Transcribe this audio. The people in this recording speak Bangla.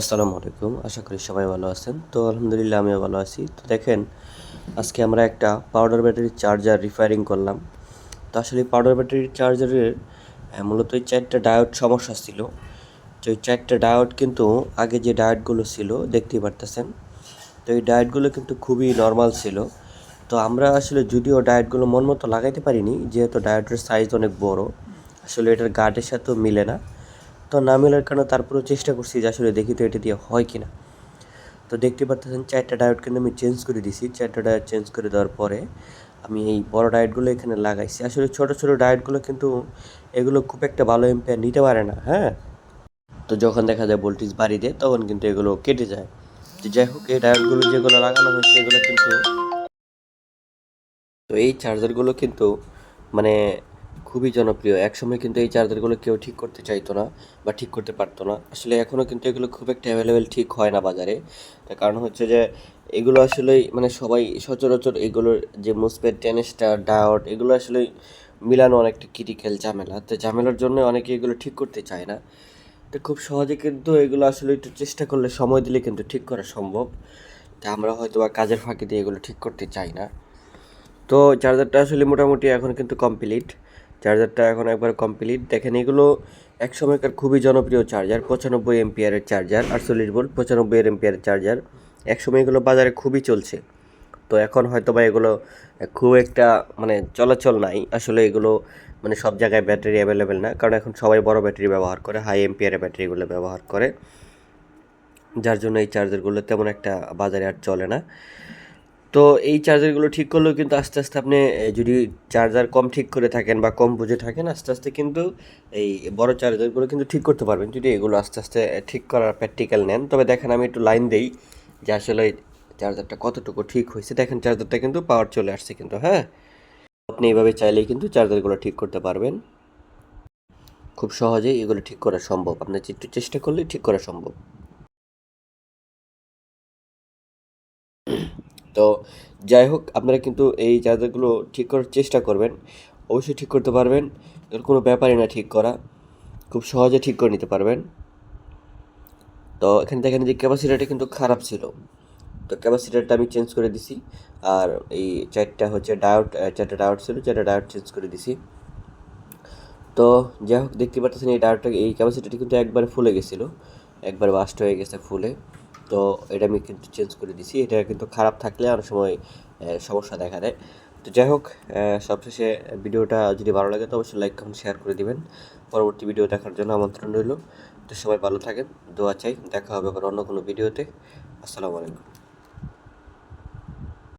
আসসালামু আলাইকুম। আশা করি সবাই ভালো আছেন। তো আলহামদুলিল্লাহ আমিও ভালো আছি। তো দেখেন, আজকে আমরা একটা পাউডার ব্যাটারির চার্জার রিফায়ারিং করলাম। তো আসলে পাউডার ব্যাটারির চার্জারের মূলত এই চারটা ডায়োড সমস্যা ছিল। তো এই চারটা ডায়োড কিন্তু আগে যে ডায়োডগুলো ছিল, দেখতেই পারতেছেন। তো এই ডায়োডগুলো কিন্তু খুবই নর্মাল ছিল। তো আমরা আসলে যদিও ডায়োডগুলো মন মতো লাগাইতে পারিনি, যেহেতু ডায়োডের সাইজ অনেক বড়, আসলে এটার গার্ডের সাথেও মিলে না। তো না মেলার কারণে তারপরেও চেষ্টা করছি যে আসলে দেখি তো এটা দিয়ে হয় কিনা। তো দেখতে পাচ্ছেন চারটা ডায়েট কিন্তু আমি চেঞ্জ করে দিছি। চারটা ডায়েট চেঞ্জ করে দেওয়ার পরে আমি এই বড় ডায়েটগুলো এখানে লাগাইছি। আসলে ছোট ছোট ডায়েটগুলো কিন্তু এগুলো খুব একটা ভালো এম্পেয়ার নিতে পারে না হ্যাঁ? তো যখন দেখা যায় ভোল্টেজ বাড়ি দেয়, তখন কিন্তু এগুলো কেটে যায়। তো যাই হোক, এই ডায়েটগুলো যেগুলো লাগানো হয়েছে, এগুলো কিন্তু তো এই চার্জারগুলো কিন্তু মানে খুবই জনপ্রিয়। একসময় কিন্তু এই চার্জারগুলো কেউ ঠিক করতে চাইতো না বা ঠিক করতে পারতো না। আসলে এখনও কিন্তু এগুলো খুব একটা অ্যাভেলেবেল ঠিক হয় না বাজারে। তার কারণ হচ্ছে যে, এগুলো আসলে মানে সবাই সচরাচর এগুলোর যে মুসপেট টেনিস্টার ডায়োড, এগুলো আসলে মিলানো অনেকটা ক্রিটিক্যাল ঝামেলা। তো ঝামেলার জন্য অনেকে এগুলো ঠিক করতে চায় না। তো খুব সহজে কিন্তু এগুলো আসলে একটু চেষ্টা করলে সময় দিলে কিন্তু ঠিক করা সম্ভব। তা আমরা হয়তো বা কাজের ফাঁকি দিয়ে এগুলো ঠিক করতে চাই না। তো চার্জারটা আসলে মোটামুটি এখন কিন্তু কমপ্লিট চার্জারটা এখন একবার কমপ্লিট দেখেন, এগুলো এক সময়কার খুবই জনপ্রিয় চার্জার, পঁচানব্বই এমপিয়ারের চার্জার, আটচল্লিশ ভোল্ট পঁচানব্বই এমপিয়ারের চার্জার। এক সময় এগুলো বাজারে খুবই চলছে। তো এখন হয়তো বা এগুলো খুব একটা মানে চলাচল নাই। আসলে এগুলো মানে সব জায়গায় ব্যাটারি অ্যাভেলেবেল না। কারণ এখন সবাই বড় ব্যাটারি ব্যবহার করে হাই এমপিয়ারের ব্যাটারিগুলো ব্যবহার করে। যার জন্য এই চার্জারগুলো তেমন একটা বাজারে আর চলে না। তো এই চার্জারগুলো ঠিক করলেও কিন্তু আস্তে আস্তে আপনি যদি চার্জার কম ঠিক করে থাকেন বা কম বুঝে থাকেন, আস্তে আস্তে কিন্তু এই বড় চার্জারগুলো কিন্তু ঠিক করতে পারবেন। যদি এগুলো আস্তে আস্তে ঠিক করার প্র্যাকটিক্যাল নেন, তবে দেখেন আমি একটু লাইন দেই যে আসলে চার্জারটা কতটুকু ঠিক হয়েছে। দেখেন চার্জারটা কিন্তু পাওয়ার চলে আসছে কিন্তু হ্যাঁ? আপনি এইভাবে চাইলেই কিন্তু চার্জারগুলো ঠিক করতে পারবেন। খুব সহজেই এগুলো ঠিক করা সম্ভব। আপনার একটু চেষ্টা করলেই ঠিক করা সম্ভব। তো যাই হোক, আপনারা কিন্তু এই চার্জারগুলো ঠিক করার চেষ্টা করবেন। অবশ্যই ঠিক করতে পারবেন এর কোনো ব্যাপারই না ঠিক করা। খুব সহজে ঠিক করে নিতে পারবেন। তো এখানে দেখেন যে ক্যাপাসিটারটা কিন্তু খারাপ ছিল। তো ক্যাপাসিটারটা আমি চেঞ্জ করে দিছি। আর এই চারটা হচ্ছে ডায়োড চারটা ডায়োড ছিল, চারটা ডায়োড চেঞ্জ করে দিছি। তো যাই হোক, দেখতে পাচ্ছেন এই ডায়োডটা, এই ক্যাপাসিটিটা কিন্তু একবারে ফুলে গেছিল। একবার বাস্ট হয়ে গেছে ফুলে। তো এটা আমি কিন্তু চেঞ্জ করে দিছি। এটা কিন্তু খারাপ থাকলে অনেক সময় সমস্যা দেখা দেয়। তো যাই হোক সবশেষে ভিডিওটা যদি ভালো লাগে তো অবশ্যই লাইক কমেন্ট শেয়ার করে দিবেন। পরবর্তী ভিডিও দেখার জন্য আমন্ত্রণ রইল। তো সবাই ভালো থাকেন, দোয়া চাই, দেখা হবে আবার অন্য কোনো ভিডিওতে আসসালামু আলাইকুম।